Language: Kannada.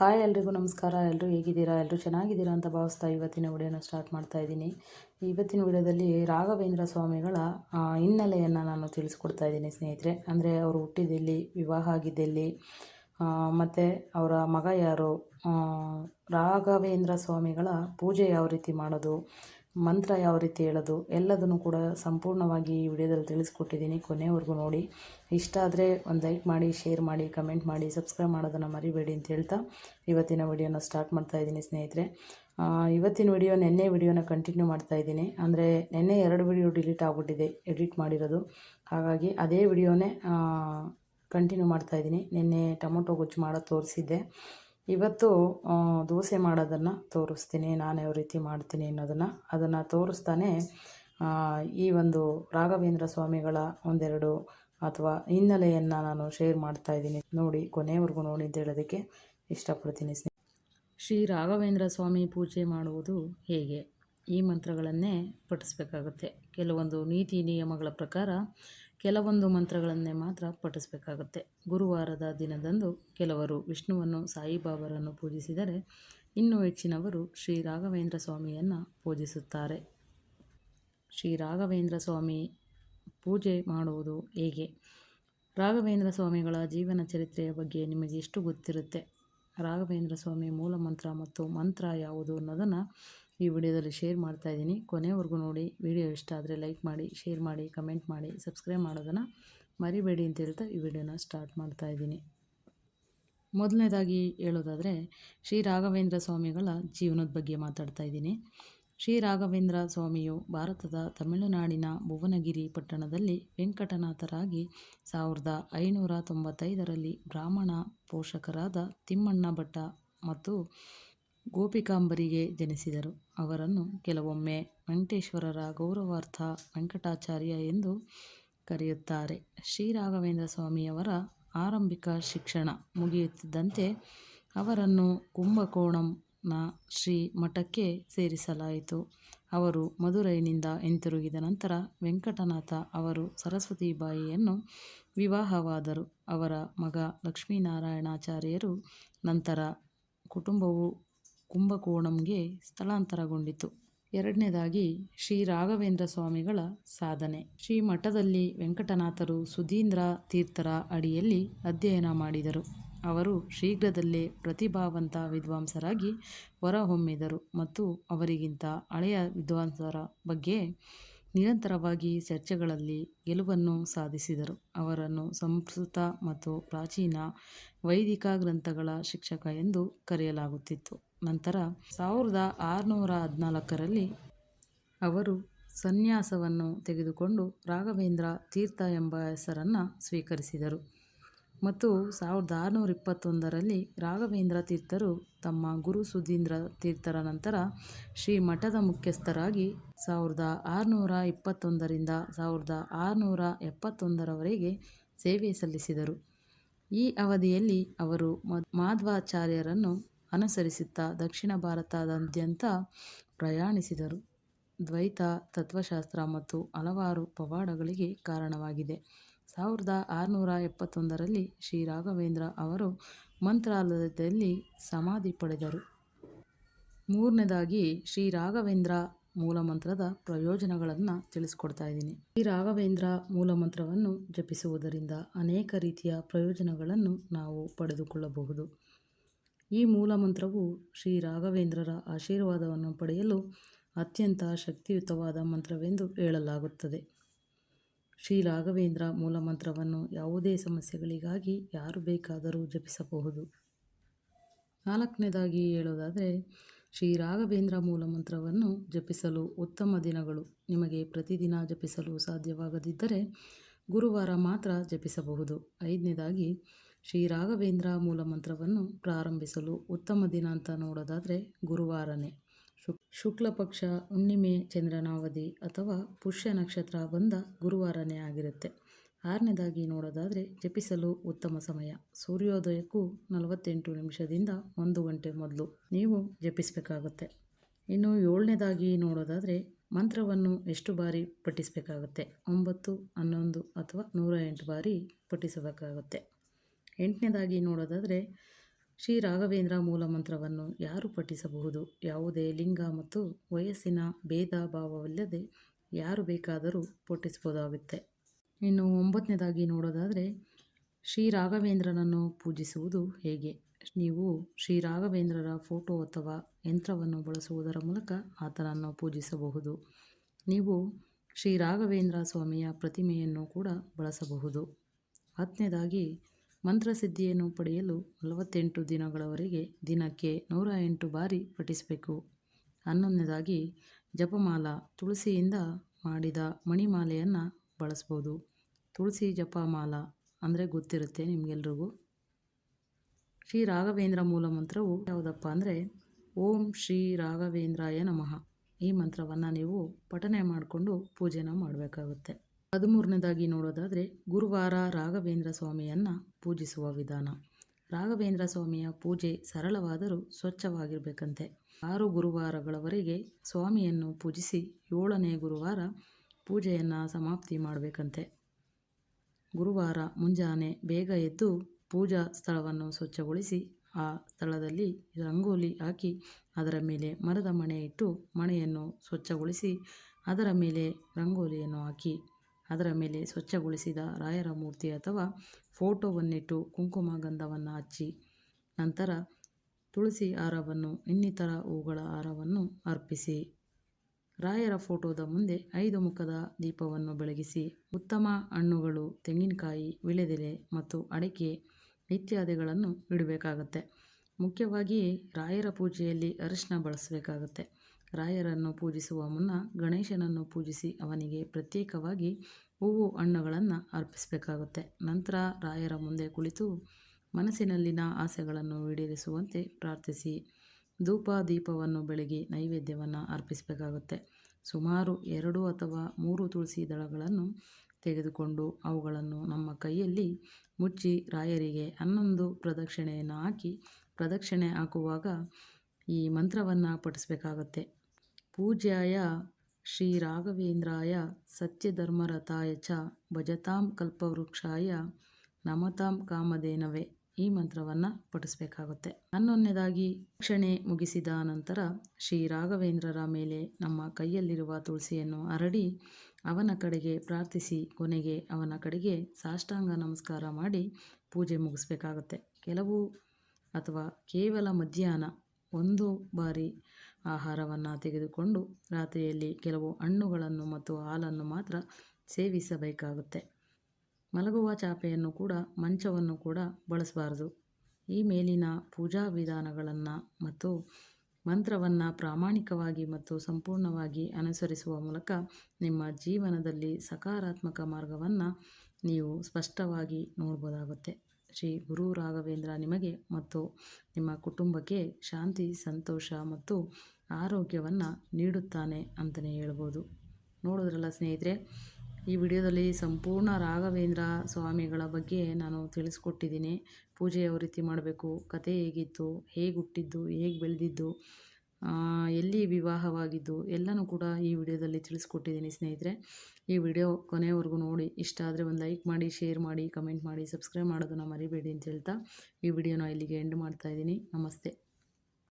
ಹಾಯ್ ಎಲ್ರಿಗೂ ನಮಸ್ಕಾರ. ಎಲ್ಲರೂ ಹೇಗಿದ್ದೀರಾ? ಎಲ್ಲರೂ ಚೆನ್ನಾಗಿದ್ದೀರಾ ಅಂತ ಭಾವಿಸ್ತಾ ಇವತ್ತಿನ ವಿಡಿಯೋನ ಸ್ಟಾರ್ಟ್ ಮಾಡ್ತಾ ಇದ್ದೀನಿ. ಇವತ್ತಿನ ವಿಡಿಯೋದಲ್ಲಿ ರಾಘವೇಂದ್ರ ಸ್ವಾಮಿಗಳ ಹಿನ್ನೆಲೆಯನ್ನು ನಾನು ತಿಳಿಸ್ಕೊಡ್ತಾ ಇದ್ದೀನಿ ಸ್ನೇಹಿತರೆ. ಅಂದರೆ ಅವರು ಹುಟ್ಟಿದ್ದೆಲ್ಲಿ, ವಿವಾಹ ಆಗಿದ್ದೆಲ್ಲಿ ಮತ್ತು ಅವರ ಮಗ ಯಾರು? ರಾಘವೇಂದ್ರ ಸ್ವಾಮಿಗಳ ಪೂಜೆ ಯಾವ ರೀತಿ ಮಾಡೋದು? ಮಂತ್ರ ಯಾವ ರೀತಿ ಹೇಳೋದು ಎಲ್ಲದನ್ನು ಕೂಡ ಸಂಪೂರ್ಣವಾಗಿ ಈ ವಿಡಿಯೋದಲ್ಲಿ ತಿಳಿಸ್ಕೊಟ್ಟಿದ್ದೀನಿ ಕೊನೆವರೆಗೂ ನೋಡಿ. ಇಷ್ಟ ಆದರೆ ಒಂದು ಲೈಕ್ ಮಾಡಿ, ಶೇರ್ ಮಾಡಿ, ಕಮೆಂಟ್ ಮಾಡಿ, ಸಬ್ಸ್ಕ್ರೈಬ್ ಮಾಡೋದನ್ನು ಮರಿಬೇಡಿ ಅಂತ ಹೇಳ್ತಾ ಇವತ್ತಿನ ವಿಡಿಯೋನ ಸ್ಟಾರ್ಟ್ ಮಾಡ್ತಾ ಇದ್ದೀನಿ ಸ್ನೇಹಿತರೆ. ಇವತ್ತಿನ ವಿಡಿಯೋ ನೆನ್ನೆ ವಿಡಿಯೋನ ಕಂಟಿನ್ಯೂ ಮಾಡ್ತಾ ಇದ್ದೀನಿ. ಅಂದರೆ ನೆನ್ನೆ ಎರಡು ವಿಡಿಯೋ ಡಿಲೀಟ್ ಆಗಿಬಿಟ್ಟಿದೆ, ಎಡಿಟ್ ಮಾಡಿರೋದು. ಹಾಗಾಗಿ ಅದೇ ವಿಡಿಯೋನೇ ಕಂಟಿನ್ಯೂ ಮಾಡ್ತಾ ಇದ್ದೀನಿ. ನಿನ್ನೆ ಟೊಮೊಟೊ ಗೊಜ್ಜು ಮಾಡೋದು ತೋರಿಸಿದ್ದೆ. ಇವತ್ತು ದೋಸೆ ಮಾಡೋದನ್ನು ತೋರಿಸ್ತೀನಿ, ನಾನು ಯಾವ ರೀತಿ ಮಾಡ್ತೀನಿ ಅನ್ನೋದನ್ನು. ಅದನ್ನು ತೋರಿಸ್ತಾನೆ ಈ ಒಂದು ರಾಘವೇಂದ್ರ ಸ್ವಾಮಿಗಳ ಒಂದೆರಡು ಅಥವಾ ಹಿನ್ನೆಲೆಯನ್ನು ನಾನು ಶೇರ್ ಮಾಡ್ತಾ ಇದ್ದೀನಿ. ನೋಡಿ ಕೊನೆಯವರೆಗೂ ನೋಡಿ ಅಂತ ಹೇಳೋದಕ್ಕೆ ಇಷ್ಟಪಡ್ತೀನಿ ಶ್ರೀ ರಾಘವೇಂದ್ರ ಸ್ವಾಮಿ ಪೂಜೆ ಮಾಡುವುದು ಹೇಗೆ? ಈ ಮಂತ್ರಗಳನ್ನೇ ಪಠಿಸ್ಬೇಕಾಗುತ್ತೆ. ಕೆಲವೊಂದು ನೀತಿ ನಿಯಮಗಳ ಪ್ರಕಾರ ಕೆಲವೊಂದು ಮಂತ್ರಗಳನ್ನೇ ಮಾತ್ರ ಪಠಿಸಬೇಕಾಗುತ್ತೆ. ಗುರುವಾರದ ದಿನದಂದು ಕೆಲವರು ವಿಷ್ಣುವನ್ನು, ಸಾಯಿಬಾಬರನ್ನು ಪೂಜಿಸಿದರೆ ಇನ್ನೂ ಹೆಚ್ಚಿನವರು ಶ್ರೀ ರಾಘವೇಂದ್ರ ಸ್ವಾಮಿಯನ್ನು ಪೂಜಿಸುತ್ತಾರೆ. ಶ್ರೀ ರಾಘವೇಂದ್ರ ಸ್ವಾಮಿ ಪೂಜೆ ಮಾಡುವುದು ಹೇಗೆ? ರಾಘವೇಂದ್ರ ಸ್ವಾಮಿಗಳ ಜೀವನ ಚರಿತ್ರೆಯ ಬಗ್ಗೆ ನಿಮಗೆ ಎಷ್ಟು ಗೊತ್ತಿರುತ್ತೆ? ರಾಘವೇಂದ್ರ ಸ್ವಾಮಿ ಮೂಲ ಮಂತ್ರ ಮತ್ತು ಮಂತ್ರ ಯಾವುದು ಅನ್ನೋದನ್ನು ಈ ವಿಡಿಯೋದಲ್ಲಿ ಶೇರ್ ಮಾಡ್ತಾ ಇದ್ದೀನಿ. ಕೊನೆವರೆಗೂ ನೋಡಿ, ವಿಡಿಯೋ ಇಷ್ಟ ಆದರೆ ಲೈಕ್ ಮಾಡಿ, ಶೇರ್ ಮಾಡಿ, ಕಮೆಂಟ್ ಮಾಡಿ, ಸಬ್ಸ್ಕ್ರೈಬ್ ಮಾಡೋದನ್ನು ಮರಿಬೇಡಿ ಅಂತ ಹೇಳ್ತಾ ಈ ವಿಡಿಯೋನ ಸ್ಟಾರ್ಟ್ ಮಾಡ್ತಾ ಇದ್ದೀನಿ. ಮೊದಲನೇದಾಗಿ ಹೇಳೋದಾದರೆ, ಶ್ರೀ ರಾಘವೇಂದ್ರ ಸ್ವಾಮಿಗಳ ಜೀವನದ ಬಗ್ಗೆ ಮಾತಾಡ್ತಾ ಇದ್ದೀನಿ. ಶ್ರೀ ರಾಘವೇಂದ್ರ ಸ್ವಾಮಿಯು ಭಾರತದ ತಮಿಳುನಾಡಿನ ಭುವನಗಿರಿ ಪಟ್ಟಣದಲ್ಲಿ ವೆಂಕಟನಾಥರಾಗಿ ಸಾವಿರದ ಐನೂರ ತೊಂಬತ್ತೈದರಲ್ಲಿ ಬ್ರಾಹ್ಮಣ ಪೋಷಕರಾದ ತಿಮ್ಮಣ್ಣ ಭಟ್ಟ ಮತ್ತು ಗೋಪಿಕಾಂಬರಿಗೆ ಜನಿಸಿದರು. ಅವರನ್ನು ಕೆಲವೊಮ್ಮೆ ವೆಂಕಟೇಶ್ವರರ ಗೌರವಾರ್ಥ ವೆಂಕಟಾಚಾರ್ಯ ಎಂದು ಕರೆಯುತ್ತಾರೆ. ಶ್ರೀ ರಾಘವೇಂದ್ರ ಸ್ವಾಮಿಯವರ ಆರಂಭಿಕ ಶಿಕ್ಷಣ ಮುಗಿಯುತ್ತಿದ್ದಂತೆ ಅವರನ್ನು ಕುಂಭಕೋಣಂನ ಶ್ರೀ ಮಠಕ್ಕೆ ಸೇರಿಸಲಾಯಿತು. ಅವರು ಮಧುರೈನಿಂದ ಹಿಂತಿರುಗಿದ ನಂತರ ವೆಂಕಟನಾಥ ಅವರು ಸರಸ್ವತಿಬಾಯಿಯನ್ನು ವಿವಾಹವಾದರು. ಅವರ ಮಗ ಲಕ್ಷ್ಮೀನಾರಾಯಣಾಚಾರ್ಯರು ನಂತರ ಕುಟುಂಬವು ಕುಂಭಕೋಣಂಗೆ ಸ್ಥಳಾಂತರಗೊಂಡಿತು. ಎರಡನೇದಾಗಿ ಶ್ರೀ ರಾಘವೇಂದ್ರ ಸ್ವಾಮಿಗಳ ಸಾಧನೆ. ಶ್ರೀ ಮಠದಲ್ಲಿ ವೆಂಕಟನಾಥರು ಸುಧೀಂದ್ರ ತೀರ್ಥರ ಅಡಿಯಲ್ಲಿ ಅಧ್ಯಯನ ಮಾಡಿದರು. ಅವರು ಶೀಘ್ರದಲ್ಲೇ ಪ್ರತಿಭಾವಂತ ವಿದ್ವಾಂಸರಾಗಿ ಹೊರಹೊಮ್ಮಿದರು ಮತ್ತು ಅವರಿಗಿಂತ ಹಳೆಯ ವಿದ್ವಾಂಸರ ಬಗ್ಗೆ ನಿರಂತರವಾಗಿ ಚರ್ಚೆಗಳಲ್ಲಿ ಗೆಲುವನ್ನು ಸಾಧಿಸಿದರು. ಅವರನ್ನು ಸಂಸ್ಕೃತ ಮತ್ತು ಪ್ರಾಚೀನ ವೈದಿಕ ಗ್ರಂಥಗಳ ಶಿಕ್ಷಕ ಎಂದು ಕರೆಯಲಾಗುತ್ತಿತ್ತು. ನಂತರ ಸಾವಿರದ ಆರುನೂರ ಹದಿನಾಲ್ಕರಲ್ಲಿ ಅವರು ಸನ್ಯಾಸವನ್ನು ತೆಗೆದುಕೊಂಡು ರಾಘವೇಂದ್ರ ತೀರ್ಥ ಎಂಬ ಹೆಸರನ್ನು ಸ್ವೀಕರಿಸಿದರು. ಮತ್ತು ಸಾವಿರದ ಆರುನೂರ ಇಪ್ಪತ್ತೊಂದರಲ್ಲಿ ರಾಘವೇಂದ್ರ ತೀರ್ಥರು ತಮ್ಮ ಗುರು ಸುಧೀಂದ್ರ ತೀರ್ಥರ ನಂತರ ಶ್ರೀ ಮಠದ ಮುಖ್ಯಸ್ಥರಾಗಿ ಸಾವಿರದ ಆರುನೂರ ಇಪ್ಪತ್ತೊಂದರಿಂದ ಸಾವಿರದ ಆರುನೂರ ಎಪ್ಪತ್ತೊಂದರವರೆಗೆ ಸೇವೆ ಸಲ್ಲಿಸಿದರು. ಈ ಅವಧಿಯಲ್ಲಿ ಅವರು ಮಧ್ ಮಾಧ್ವಾಚಾರ್ಯರನ್ನು ಅನುಸರಿಸುತ್ತಾ ದಕ್ಷಿಣ ಭಾರತದಾದ್ಯಂತ ಪ್ರಯಾಣಿಸಿದರು. ದ್ವೈತ, ತತ್ವಶಾಸ್ತ್ರ ಮತ್ತು ಹಲವಾರು ಪವಾಡಗಳಿಗೆ ಕಾರಣವಾಗಿದೆ. ಸಾವಿರದ ಆರುನೂರ ಎಪ್ಪತ್ತೊಂದರಲ್ಲಿ ಶ್ರೀ ರಾಘವೇಂದ್ರ ಅವರು ಮಂತ್ರಾಲಯದಲ್ಲಿ ಸಮಾಧಿ ಪಡೆದರು. ಮೂರನೇದಾಗಿ ಶ್ರೀ ರಾಘವೇಂದ್ರ ಮೂಲಮಂತ್ರದ ಪ್ರಯೋಜನಗಳನ್ನು ತಿಳಿಸ್ಕೊಡ್ತಾ ಇದ್ದೀನಿ. ಶ್ರೀ ರಾಘವೇಂದ್ರ ಮೂಲಮಂತ್ರವನ್ನು ಜಪಿಸುವುದರಿಂದ ಅನೇಕ ರೀತಿಯ ಪ್ರಯೋಜನಗಳನ್ನು ನಾವು ಪಡೆದುಕೊಳ್ಳಬಹುದು. ಈ ಮೂಲಮಂತ್ರವು ಶ್ರೀ ರಾಘವೇಂದ್ರರ ಆಶೀರ್ವಾದವನ್ನು ಪಡೆಯಲು ಅತ್ಯಂತ ಶಕ್ತಿಯುತವಾದ ಮಂತ್ರವೆಂದು ಹೇಳಲಾಗುತ್ತದೆ. ಶ್ರೀ ರಾಘವೇಂದ್ರ ಮೂಲಮಂತ್ರವನ್ನು ಯಾವುದೇ ಸಮಸ್ಯೆಗಳಿಗಾಗಿ ಯಾರು ಬೇಕಾದರೂ ಜಪಿಸಬಹುದು. ನಾಲ್ಕನೇದಾಗಿ ಹೇಳೋದಾದರೆ, ಶ್ರೀ ರಾಘವೇಂದ್ರ ಮೂಲಮಂತ್ರವನ್ನು ಜಪಿಸಲು ಉತ್ತಮ ದಿನಗಳು. ನಿಮಗೆ ಪ್ರತಿದಿನ ಜಪಿಸಲು ಸಾಧ್ಯವಾಗದಿದ್ದರೆ ಗುರುವಾರ ಮಾತ್ರ ಜಪಿಸಬಹುದು. ಐದನೇದಾಗಿ ಶ್ರೀ ರಾಘವೇಂದ್ರ ಮೂಲಮಂತ್ರವನ್ನು ಪ್ರಾರಂಭಿಸಲು ಉತ್ತಮ ದಿನ ಅಂತ ನೋಡೋದಾದರೆ ಗುರುವಾರನೇ. ಶುಕ್ ಶುಕ್ಲ ಪಕ್ಷ, ಹುಣ್ಣಿಮೆ, ಚಂದ್ರನಾವಧಿ ಅಥವಾ ಪುಷ್ಯ ನಕ್ಷತ್ರ ಬಂದ ಗುರುವಾರನೇ ಆಗಿರುತ್ತೆ. ಆರನೇದಾಗಿ ನೋಡೋದಾದರೆ ಜಪಿಸಲು ಉತ್ತಮ ಸಮಯ. ಸೂರ್ಯೋದಯಕ್ಕೂ ನಲವತ್ತೆಂಟು ನಿಮಿಷದಿಂದ ಒಂದು ಗಂಟೆ ಮೊದಲು ನೀವು ಜಪಿಸಬೇಕಾಗುತ್ತೆ. ಇನ್ನು ಏಳನೇದಾಗಿ ನೋಡೋದಾದರೆ ಮಂತ್ರವನ್ನು ಎಷ್ಟು ಬಾರಿ ಪಠಿಸಬೇಕಾಗುತ್ತೆ? ಒಂಬತ್ತು, ಹನ್ನೊಂದು ಅಥವಾ ನೂರ ಎಂಟು ಬಾರಿ ಪಠಿಸಬೇಕಾಗುತ್ತೆ. ಎಂಟನೇದಾಗಿ ನೋಡೋದಾದರೆ ಶ್ರೀ ರಾಘವೇಂದ್ರ ಮೂಲಮಂತ್ರವನ್ನು ಯಾರು ಪಠಿಸಬಹುದು? ಯಾವುದೇ ಲಿಂಗ ಮತ್ತು ವಯಸ್ಸಿನ ಭೇದ ಭಾವವಿಲ್ಲದೆ ಯಾರು ಬೇಕಾದರೂ ಪಠಿಸಬಹುದಾಗುತ್ತೆ. ಇನ್ನು ಒಂಬತ್ತನೇದಾಗಿ ನೋಡೋದಾದರೆ ಶ್ರೀ ರಾಘವೇಂದ್ರನನ್ನು ಪೂಜಿಸುವುದು ಹೇಗೆ? ನೀವು ಶ್ರೀ ರಾಘವೇಂದ್ರರ ಫೋಟೋ ಅಥವಾ ಯಂತ್ರವನ್ನು ಬಳಸುವುದರ ಮೂಲಕ ಆತನನ್ನು ಪೂಜಿಸಬಹುದು. ನೀವು ಶ್ರೀ ರಾಘವೇಂದ್ರ ಸ್ವಾಮಿಯ ಪ್ರತಿಮೆಯನ್ನು ಕೂಡ ಬಳಸಬಹುದು. ಹತ್ತನೇದಾಗಿ ಮಂತ್ರಸಿದ್ಧಿಯನ್ನು ಪಡೆಯಲು ನಲವತ್ತೆಂಟು ದಿನಗಳವರೆಗೆ ದಿನಕ್ಕೆ ನೂರ ಎಂಟು ಬಾರಿ ಪಠಿಸಬೇಕು. ಹನ್ನೊಂದನೇದಾಗಿ ಜಪಮಾಲ ತುಳಸಿಯಿಂದ ಮಾಡಿದ ಮಣಿಮಾಲೆಯನ್ನು ಬಳಸ್ಬೋದು. ತುಳಸಿ ಜಪಮಾಲ ಅಂದರೆ ಗೊತ್ತಿರುತ್ತೆ ನಿಮಗೆಲ್ರಿಗೂ? ಶ್ರೀ ರಾಘವೇಂದ್ರ ಮೂಲ ಮಂತ್ರವು ಯಾವುದಪ್ಪ ಅಂದರೆ, ಓಂ ಶ್ರೀ ರಾಘವೇಂದ್ರಾಯ ನಮಃ. ಈ ಮಂತ್ರವನ್ನು ನೀವು ಪಠನೆ ಮಾಡಿಕೊಂಡು ಪೂಜೆನ ಮಾಡಬೇಕಾಗುತ್ತೆ. ಹದಿಮೂರನೇದಾಗಿ ನೋಡೋದಾದರೆ ಗುರುವಾರ ರಾಘವೇಂದ್ರ ಸ್ವಾಮಿಯನ್ನು ಪೂಜಿಸುವ ವಿಧಾನ. ರಾಘವೇಂದ್ರ ಸ್ವಾಮಿಯ ಪೂಜೆ ಸರಳವಾದರೂ ಸ್ವಚ್ಛವಾಗಿರಬೇಕಂತೆ. ಆರು ಗುರುವಾರಗಳವರೆಗೆ ಸ್ವಾಮಿಯನ್ನು ಪೂಜಿಸಿ ಏಳನೇ ಗುರುವಾರ ಪೂಜೆಯನ್ನು ಸಮಾಪ್ತಿ ಮಾಡಬೇಕಂತೆ. ಗುರುವಾರ ಮುಂಜಾನೆ ಬೇಗ ಎದ್ದು ಪೂಜಾ ಸ್ಥಳವನ್ನು ಸ್ವಚ್ಛಗೊಳಿಸಿ ಆ ಸ್ಥಳದಲ್ಲಿ ರಂಗೋಲಿ ಹಾಕಿ ಅದರ ಮೇಲೆ ಮರದ ಮಣೆ ಇಟ್ಟು ಮಣೆಯನ್ನು ಸ್ವಚ್ಛಗೊಳಿಸಿ ಅದರ ಮೇಲೆ ರಂಗೋಲಿಯನ್ನು ಹಾಕಿ ಅದರ ಮೇಲೆ ಸ್ವಚ್ಛಗೊಳಿಸಿದ ರಾಯರ ಮೂರ್ತಿ ಅಥವಾ ಫೋಟೋವನ್ನಿಟ್ಟು ಕುಂಕುಮ ಗಂಧವನ್ನು ಹಚ್ಚಿ, ನಂತರ ತುಳಸಿ ಹಾರವನ್ನು, ಇನ್ನಿತರ ಹೂಗಳ ಹಾರವನ್ನು ಅರ್ಪಿಸಿ, ರಾಯರ ಫೋಟೋದ ಮುಂದೆ ಐದು ಮುಖದ ದೀಪವನ್ನು ಬೆಳಗಿಸಿ, ಉತ್ತಮ ಹಣ್ಣುಗಳು, ತೆಂಗಿನಕಾಯಿ ವಿಳೆದೆಲೆ ಮತ್ತು ಅಡಿಕೆ ಇತ್ಯಾದಿಗಳನ್ನು ಇಡಬೇಕಾಗತ್ತೆ. ಮುಖ್ಯವಾಗಿ ರಾಯರ ಪೂಜೆಯಲ್ಲಿ ಅರಿಶಿನ ಬಳಸಬೇಕಾಗತ್ತೆ. ರಾಯರನ್ನು ಪೂಜಿಸುವ ಮುನ್ನ ಗಣೇಶನನ್ನು ಪೂಜಿಸಿ ಅವನಿಗೆ ಪ್ರತ್ಯೇಕವಾಗಿ ಹೂವು ಹಣ್ಣುಗಳನ್ನು ಅರ್ಪಿಸಬೇಕಾಗುತ್ತೆ. ನಂತರ ರಾಯರ ಮುಂದೆ ಕುಳಿತು ಮನಸ್ಸಿನಲ್ಲಿನ ಆಸೆಗಳನ್ನು ಈಡೇರಿಸುವಂತೆ ಪ್ರಾರ್ಥಿಸಿ. ಧೂಪ ದೀಪವನ್ನು ಬೆಳಗಿ ನೈವೇದ್ಯವನ್ನು ಅರ್ಪಿಸಬೇಕಾಗುತ್ತೆ. ಸುಮಾರು ಎರಡು ಅಥವಾ ಮೂರು ತುಳಸಿ ದಳಗಳನ್ನು ತೆಗೆದುಕೊಂಡು ಅವುಗಳನ್ನು ನಮ್ಮ ಕೈಯಲ್ಲಿ ಮುಚ್ಚಿ ರಾಯರಿಗೆ ಹನ್ನೊಂದು ಪ್ರದಕ್ಷಿಣೆಯನ್ನು ಹಾಕಿ ಪ್ರದಕ್ಷಿಣೆ ಹಾಕುವಾಗ ಈ ಮಂತ್ರವನ್ನು ಪಠಿಸಬೇಕಾಗತ್ತೆ. ಪೂಜ್ಯಾಯ ಶ್ರೀ ರಾಘವೇಂದ್ರಾಯ ಸತ್ಯಧರ್ಮರಥಾಯ ಚ ಭಜತಾಂ ಕಲ್ಪವೃಕ್ಷಾಯ ನಮತಾಂ ಕಾಮಧೇನವೇ ಈ ಮಂತ್ರವನ್ನು ಪಠಿಸಬೇಕಾಗುತ್ತೆ. ಹನ್ನೊಂದನೇದಾಗಿ ಕ್ಷಣೆ ಮುಗಿಸಿದ ನಂತರ ಶ್ರೀ ರಾಘವೇಂದ್ರರ ಮೇಲೆ ನಮ್ಮ ಕೈಯಲ್ಲಿರುವ ತುಳಸಿಯನ್ನು ಹರಡಿ ಅವನ ಕಡೆಗೆ ಪ್ರಾರ್ಥಿಸಿ ಕೊನೆಗೆ ಅವನ ಕಡೆಗೆ ಸಾಷ್ಟಾಂಗ ನಮಸ್ಕಾರ ಮಾಡಿ ಪೂಜೆ ಮುಗಿಸ್ಬೇಕಾಗುತ್ತೆ. ಕೆಲವು ಅಥವಾ ಕೇವಲ ಮಧ್ಯಾಹ್ನ ಒಂದು ಬಾರಿ ಆಹಾರವನ್ನು ತೆಗೆದುಕೊಂಡು ರಾತ್ರಿಯಲ್ಲಿ ಕೆಲವು ಹಣ್ಣುಗಳನ್ನು ಮತ್ತು ಹಾಲನ್ನು ಮಾತ್ರ ಸೇವಿಸಬೇಕಾಗುತ್ತೆ. ಮಲಗುವ ಚಾಪೆಯನ್ನು ಕೂಡ, ಮಂಚವನ್ನು ಕೂಡ ಬಳಸಬಾರ್ದು. ಈ ಮೇಲಿನ ಪೂಜಾ ವಿಧಾನಗಳನ್ನು ಮತ್ತು ಮಂತ್ರವನ್ನು ಪ್ರಾಮಾಣಿಕವಾಗಿ ಮತ್ತು ಸಂಪೂರ್ಣವಾಗಿ ಅನುಸರಿಸುವ ಮೂಲಕ ನಿಮ್ಮ ಜೀವನದಲ್ಲಿ ಸಕಾರಾತ್ಮಕ ಮಾರ್ಗವನ್ನು ನೀವು ಸ್ಪಷ್ಟವಾಗಿ ನೋಡ್ಬೋದಾಗುತ್ತೆ. ಶ್ರೀ ಗುರು ರಾಘವೇಂದ್ರ ನಿಮಗೆ ಮತ್ತು ನಿಮ್ಮ ಕುಟುಂಬಕ್ಕೆ ಶಾಂತಿ, ಸಂತೋಷ ಮತ್ತು ಆರೋಗ್ಯವನ್ನು ನೀಡುತ್ತಾನೆ ಅಂತಲೇ ಹೇಳ್ಬೋದು. ನೋಡೋದ್ರಲ್ಲ ಸ್ನೇಹಿತರೆ, ಈ ವಿಡಿಯೋದಲ್ಲಿ ಸಂಪೂರ್ಣ ರಾಘವೇಂದ್ರ ಸ್ವಾಮಿಗಳ ಬಗ್ಗೆ ನಾನು ತಿಳಿಸ್ಕೊಟ್ಟಿದ್ದೀನಿ. ಪೂಜೆ ಯಾವ ರೀತಿ ಮಾಡಬೇಕು. ಕತೆ ಹೇಗಿತ್ತು ಹೇಗೆ ಹುಟ್ಟಿದ್ದು ಹೇಗೆ ಬೆಳೆದಿದ್ದು ಎಲ್ಲಿ ವಿವಾಹವಾಗಿದ್ದು ಎಲ್ಲನೂ ಕೂಡ ಈ ವಿಡಿಯೋದಲ್ಲಿ ತಿಳಿಸ್ಕೊಟ್ಟಿದ್ದೀನಿ ಸ್ನೇಹಿತರೆ. ಈ ವಿಡಿಯೋ ಕೊನೆವರೆಗೂ ನೋಡಿ. ಇಷ್ಟ ಆದರೆ ಒಂದು ಲೈಕ್ ಮಾಡಿ, ಶೇರ್ ಮಾಡಿ, ಕಮೆಂಟ್ ಮಾಡಿ, ಸಬ್ಸ್ಕ್ರೈಬ್ ಮಾಡೋದನ್ನು ಮರಿಬೇಡಿ ಅಂತ ಹೇಳ್ತಾ ಈ ವಿಡಿಯೋನ ಇಲ್ಲಿಗೆ ಎಂಡ್ ಮಾಡ್ತಾಯಿದ್ದೀನಿ ನಮಸ್ತೆ.